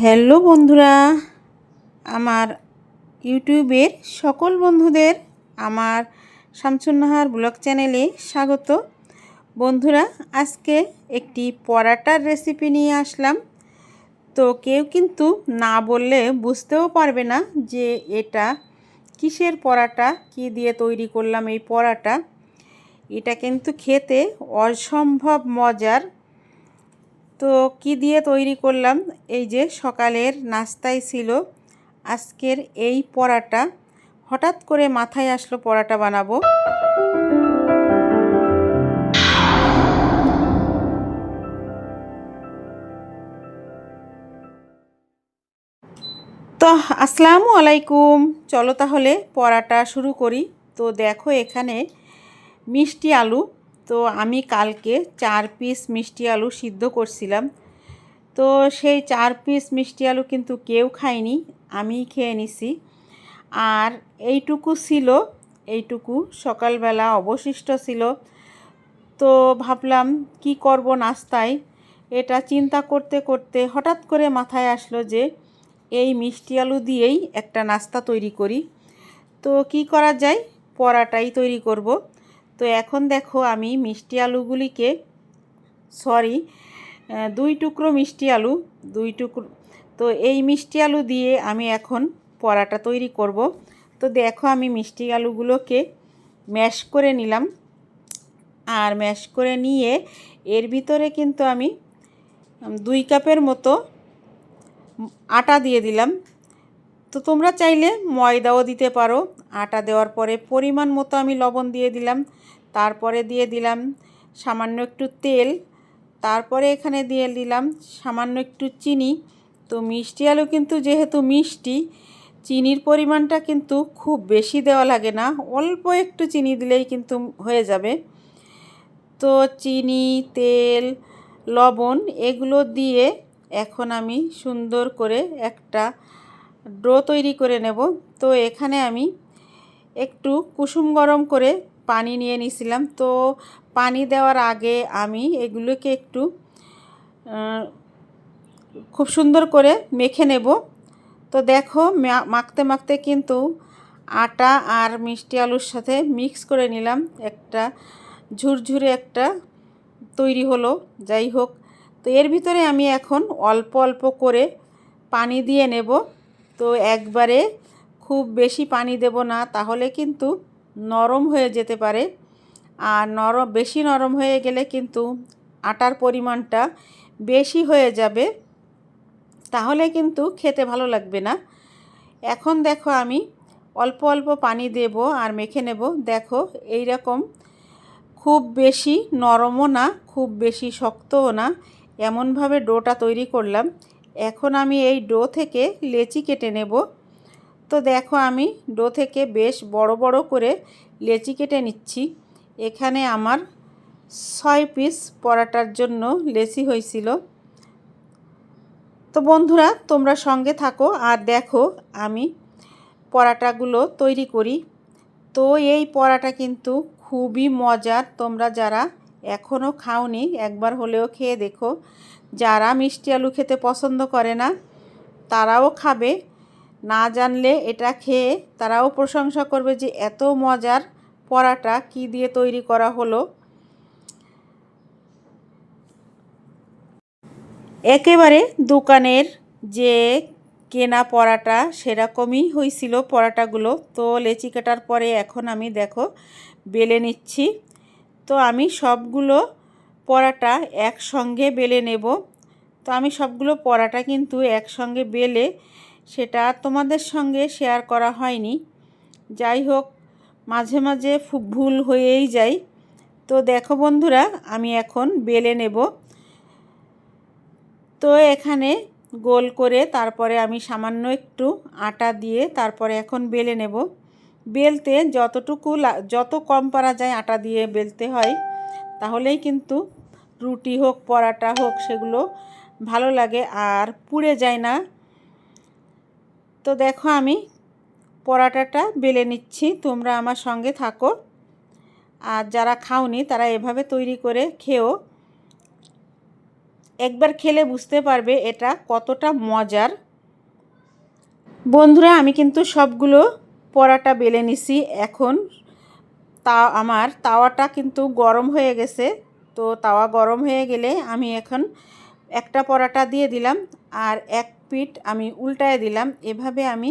Hello বন্ধুরা, আমার ইউটিউবের সকল বন্ধুদের আমার শামসুন্নাহার ব্লগ চ্যানেলে স্বাগত। বন্ধুরা, আজকে একটি পরাটার রেসিপি নিয়ে আসলাম। তো কেউ কিন্তু না বললে বুঝতেও পারবে না যে এটা কিসের পরাটা, কি দিয়ে তৈরি করলাম এই পরাটা। এটা কিন্তু খেতে অসম্ভব মজার তো কি দিয়ে তৈরি করলাম? এই যে সকালের নাস্তায় ছিল। আজকের এই পরাটা। হঠাৎ করে মাথায় আসলো পরাটা বানাবো। তো, আসসালামু আলাইকুম। চলো তাহলে পরাটা শুরু করি। তো দেখো এখানে মিষ্টি আলু তো আমি কালকে চার পিস মিষ্টি আলু সিদ্ধ করছিলাম। তো সেই চার পিস মিষ্টি আলু কিন্তু কেউ খায়নি আমি খেয়ে নিছি। আর এইটুকু ছিল, এইটুকু সকালবেলা অবশিষ্ট ছিল। তো ভাবলাম, কি করব নাস্তায়? এটা চিন্তা করতে করতে হঠাৎ করে মাথায় আসলো যে, এই মিষ্টি আলু দিয়েই একটা নাস্তা তৈরি করি। তো কি করা যায়? পরাটাই তৈরি করব। তো এখন দেখো আমি মিষ্টি আলুগুলিকে সরি দুই টুকরো মিষ্টি আলু, দুই টুকরো, তো এই মিষ্টি আলু দিয়ে আমি এখন পরাটা তৈরি করব। তো দেখো আমি মিষ্টি আলুগুলোকে ম্যাশ করে নিলাম। আর ম্যাশ করে নিয়ে এর ভিতরে কিন্তু আমি দুই কাপের মতো আটা দিয়ে দিলাম। তো তোমরা চাইলে ময়দাও দিতে পারো। আটা দেওয়ার পরে পরিমাণ মতো আমি লবণ দিয়ে দিলাম। তারপরে দিয়ে দিলাম সামান্য একটু তেল। তারপরে এখানে দিয়ে দিলাম সামান্য একটু চিনি। তো মিষ্টি আলু কিন্তু যেহেতু মিষ্টি, চিনির পরিমাণটা কিন্তু খুব বেশি দেওয়া লাগে না। অল্প একটু চিনি দিলেই কিন্তু হয়ে যাবে। তো চিনি, তেল, লবণ এগুলো দিয়ে এখন আমি সুন্দর করে একটা ডো তৈরি করে নেব। তো এখানে আমি একটু কুসুম গরম করে পানি নিয়ে নিছিলাম তো পানি দেওয়ার আগে আমি এগুলোকে একটু খুব সুন্দর করে মেখে নেব। তো দেখো মাখতে মাখতে কিন্তু আটা আর মিষ্টি আলুর সাথে মিক্স করে নিলাম। একটা ঝুরঝুরে একটা তৈরি হলো, যাই হোক। তো এর ভিতরে আমি এখন অল্প অল্প করে পানি দিয়ে নেব। তো একবারে খুব বেশি পানি দেব না, তাহলে কিন্তু নরম হয়ে যেতে পারে। আর নরম, বেশি নরম হয়ে গেলে কিন্তু আটার পরিমাণটা বেশি হয়ে যাবে, তাহলে কিন্তু খেতে ভালো লাগবে না। এখন দেখো আমি অল্প অল্প পানি দেব আর মেখে নেব। দেখো এই রকম খুব বেশি নরমও না, খুব বেশি শক্তও না, এমনভাবে ডোটা তৈরি করলাম। এখন আমি এই ডো থেকে লেচি কেটে নেব। তো দেখো আমি ডো থেকে বেশ বড় বড় করে লেচি কেটে নিচ্ছি। এখানে আমার ছয় পিস পরাটার জন্য লেচি হয়েছিল। তো বন্ধুরা, তোমরা সঙ্গে থাকো আর দেখো আমি পরাটাগুলো তৈরি করি। তো এই পরাটা কিন্তু খুবই মজার। তোমরা যারা এখনও খাওনি, একবার হলেও খেয়ে দেখো। যারা মিষ্টি আলু খেতে পছন্দ করে না, তারাও খাবে। না জানলে এটা খেয়ে তারাও প্রশংসা করবে যে এত মজার পরাটা কি দিয়ে তৈরি করা হলো। একেবারে দোকানের যে কেনা পরাটা সেরকমই হয়েছিল পরাটাগুলো। তো লেচি কাটার পরে এখন আমি দেখো, বেলে নিচ্ছি। তো আমি সবগুলো পরাটা একসঙ্গে বেলে নেব। তো আমি সবগুলো পরাটা কিন্তু একসঙ্গে বেলে সেটা তোমাদের সঙ্গে শেয়ার করা হয়নি। যাই হোক, মাঝে মাঝে ভুল হয়েই যায়। তো দেখো বন্ধুরা, আমি এখন বেলে নেব। তো এখানে গোল করে তারপরে আমি সামান্য একটু আটা দিয়ে তারপরে এখন বেলে নেব। বেলতে যতটুকু যত কম পারা যায় আটা দিয়ে বেলতে হয়, তাহলেই কিন্তু রুটি হোক, পরাটা হোক, সেগুলো ভালো লাগে আর পুড়ে যায় না। তো দেখো আমি পরাটাটা বেলে নিচ্ছি, তোমরা আমার সঙ্গে থাকো। আর যারা খাওনি, তারা এভাবে তৈরি করে খেও। একবার খেলে বুঝতে পারবে এটা কতটা মজার। বন্ধুরা, আমি কিন্তু সবগুলো পরাটা বেলে নিছি। এখন তা, আমার তাওয়াটা কিন্তু গরম হয়ে গেছে। তো তাওয়া গরম হয়ে গেলে আমি এখন একটা পরাটা দিয়ে দিলাম আর এক পিঠ আমি উল্টায় দিলাম। এভাবে আমি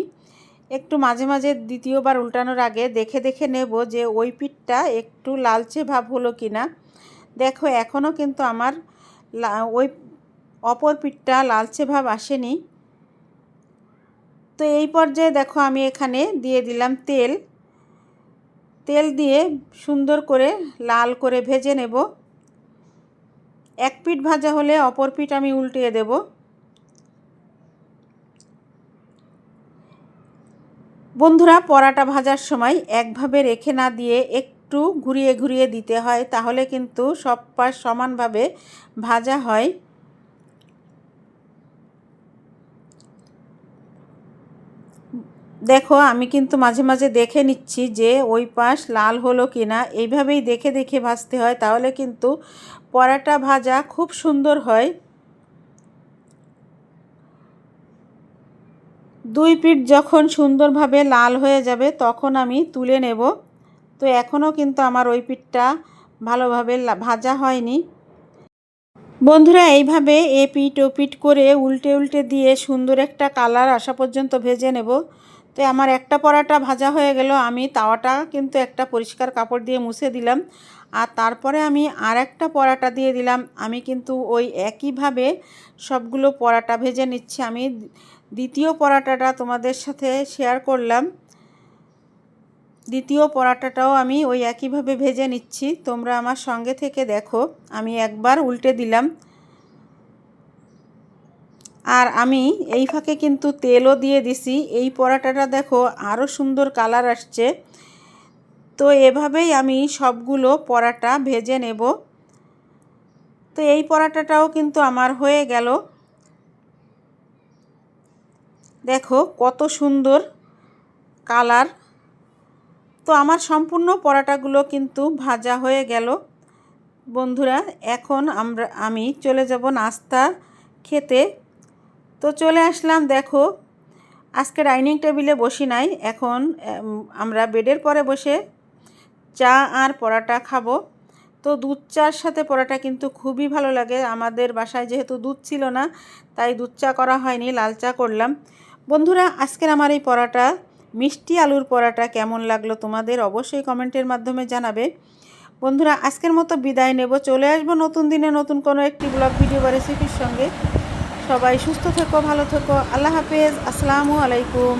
একটু মাঝে মাঝে দ্বিতীয়বার উল্টানোর আগে দেখে দেখে নেব যে ওই পিঠটা একটু লালচে ভাব হলো কি না দেখো, এখনও কিন্তু আমার ওই অপর পিঠটা লালচে ভাব আসেনি। তো এই পর্যায়ে দেখো আমি এখানে দিয়ে দিলাম তেল। তেল দিয়ে সুন্দর করে লাল করে ভেজে নেব। এক পিঠ ভাজা হলে অপর পিঠ আমি উল্টিয়ে দেব। বন্ধুরা, পরাটা ভাজার সময় একভাবে রেখে না দিয়ে একটু ঘুরিয়ে ঘুরিয়ে দিতে হয়, তাহলে কিন্তু সব পাশ সমানভাবে ভাজা হয়। দেখো, আমি কিন্তু মাঝে মাঝে দেখে নিচ্ছি যে ওই পাশ লাল হলো কি না এইভাবেই দেখে দেখে ভাজতে হয়, তাহলে কিন্তু পরাটা ভাজা খুব সুন্দর হয়। দুই পিঠ যখন সুন্দরভাবে লাল হয়ে যাবে, তখন আমি তুলে নেব। তো এখনও কিন্তু আমার ওই পিঠটা ভালোভাবে ভাজা হয়নি। বন্ধুরা, এইভাবে এ পিঠ ও পিঠ করে উল্টে উল্টে দিয়ে সুন্দর একটা কালার আসা পর্যন্ত ভেজে নেব। তো আমার একটা পরাটা ভাজা হয়ে গেল, আমি তাওয়াটা কিন্তু একটা পরিষ্কার কাপড় দিয়ে মুছে দিলাম। আর তারপরে আমি আর একটা পরাটা দিয়ে দিলাম, আমি কিন্তু ওই একইভাবে সবগুলো পরাটা ভেজে নিচ্ছি। আমি দ্বিতীয় পরাটাটা তোমাদের সাথে শেয়ার করলাম। দ্বিতীয় পরাটাটাও আমি ওই একইভাবে ভেজে নিচ্ছি, তোমরা আমার সঙ্গে থেকে দেখো। আমি একবার উল্টে দিলাম। আর আমি এই ফাঁকে কিন্তু তেলও দিয়ে দিছি। এই পরাটাটা দেখো আরও সুন্দর কালার আসছে। তো এভাবেই আমি সবগুলো পরাটা ভেজে নেব। তো এই পরাটাটাও কিন্তু আমার হয়ে গেল। দেখো কত সুন্দর কালার। তো আমার সম্পূর্ণ পরাটাগুলো কিন্তু ভাজা হয়ে গেল। বন্ধুরা, এখন আমরা, আমি চলে যাব নাস্তা খেতে। তো চলে আসলাম, দেখো। আজকে ডাইনিং টেবিলে বসি নাই, এখন আমরা বেডের পরে বসে চা আর পরাটা খাব। তো দুধ চার সাথে পরাটা কিন্তু খুবই ভালো লাগে। আমাদের বাসায় যেহেতু দুধ ছিল না, তাই দুধ চা করা হয়নি, লাল চা করলাম। বন্ধুরা, আজকের আমার এই পরাটা, মিষ্টি আলুর পরাটা কেমন লাগল তোমাদের অবশ্যই কমেন্টের মাধ্যমে জানাবে। বন্ধুরা, আজকের মতো বিদায় নেব। চলে আসব নতুন দিনে নতুন কোনো একটি ব্লগ ভিডিও বা রেসিপির সঙ্গে। সবাই সুস্থ থেকো ভালো থেকো। আল্লাহ হাফেজ। আসসালামু আলাইকুম।